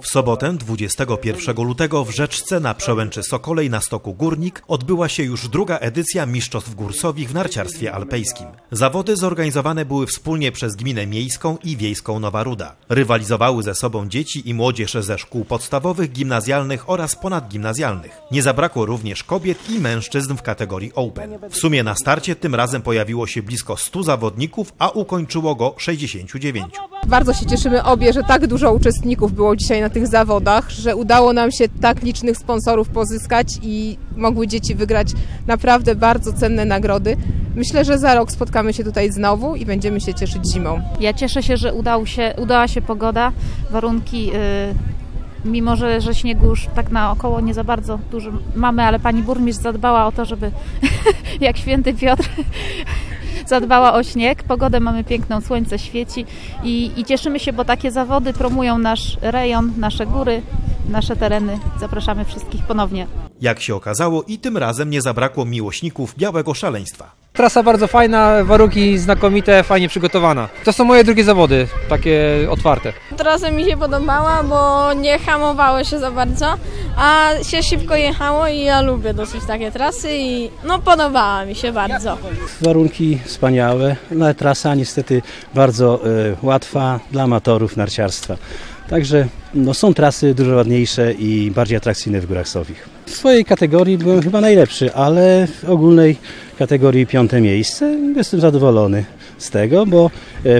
W sobotę 21 lutego w Rzeczce na przełęczy Sokolej na stoku Górnik odbyła się już druga edycja Mistrzostw Górsowich w narciarstwie alpejskim. Zawody zorganizowane były wspólnie przez Gminę Miejską i Wiejską Nowa Ruda. Rywalizowały ze sobą dzieci i młodzież ze szkół podstawowych, gimnazjalnych oraz ponadgimnazjalnych. Nie zabrakło również kobiet i mężczyzn w kategorii Open. W sumie na starcie tym razem pojawiło się blisko 100 zawodników, a ukończyło go 69. Bardzo się cieszymy obie, że tak dużo uczestników było dzisiaj na tych zawodach, że udało nam się tak licznych sponsorów pozyskać i mogły dzieci wygrać naprawdę bardzo cenne nagrody. Myślę, że za rok spotkamy się tutaj znowu i będziemy się cieszyć zimą. Ja cieszę się, że udał się, udała się pogoda, warunki. Yy mimo że, że śniegu już tak naokoło nie za bardzo dużo mamy, ale pani burmistrz zadbała o to, żeby jak święty Piotr zadbała o śnieg. Pogodę mamy piękną, słońce świeci i, i cieszymy się, bo takie zawody promują nasz rejon, nasze góry, nasze tereny. Zapraszamy wszystkich ponownie. Jak się okazało, i tym razem nie zabrakło miłośników białego szaleństwa. Trasa bardzo fajna, warunki znakomite, fajnie przygotowana. To są moje drugie zawody, takie otwarte. Trasa mi się podobała, bo nie hamowało się za bardzo, a się szybko jechało i ja lubię dosyć takie trasy i no podobała mi się bardzo. Warunki wspaniałe, no ale trasa niestety bardzo y, łatwa dla amatorów narciarstwa. Także no, są trasy dużo ładniejsze i bardziej atrakcyjne w Górach Sowich. W swojej kategorii byłem chyba najlepszy, ale w ogólnej kategorii piąte miejsce. Jestem zadowolony z tego, bo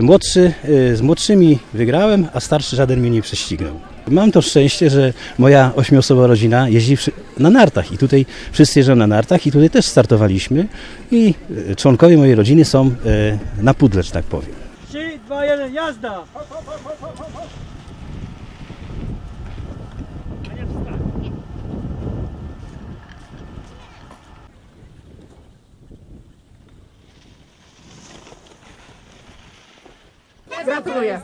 młodszy, z młodszymi wygrałem, a starszy żaden mnie nie prześcignął. Mam to szczęście, że moja ośmioosobowa rodzina jeździ na nartach i tutaj wszyscy jeżdżą na nartach i tutaj też startowaliśmy i członkowie mojej rodziny są na pudle, że tak powiem. 3, 2, 1, jazda! Gratuluję.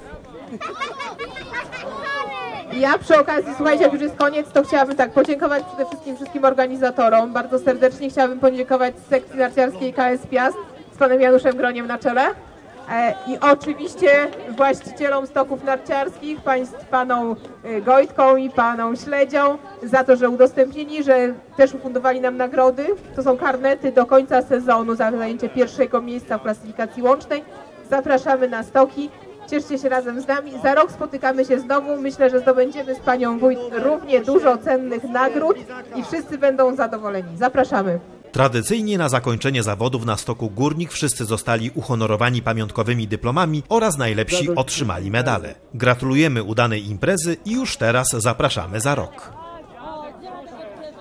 Ja przy okazji, słuchajcie, jak już jest koniec, to chciałabym tak podziękować przede wszystkim wszystkim organizatorom. Bardzo serdecznie chciałabym podziękować sekcji narciarskiej KS Piast z panem Januszem Groniem na czele. I oczywiście właścicielom stoków narciarskich, państw, panom Gojtką i panom Śledzią za to, że udostępnili, że też ufundowali nam nagrody. To są karnety do końca sezonu za zajęcie pierwszego miejsca w klasyfikacji łącznej. Zapraszamy na stoki. Cieszcie się razem z nami. Za rok spotykamy się znowu. Myślę, że zdobędziemy z panią wójt równie dużo cennych nagród i wszyscy będą zadowoleni. Zapraszamy. Tradycyjnie na zakończenie zawodów na stoku Górnik wszyscy zostali uhonorowani pamiątkowymi dyplomami oraz najlepsi otrzymali medale. Gratulujemy udanej imprezy i już teraz zapraszamy za rok.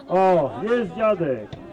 O, jest dziadek!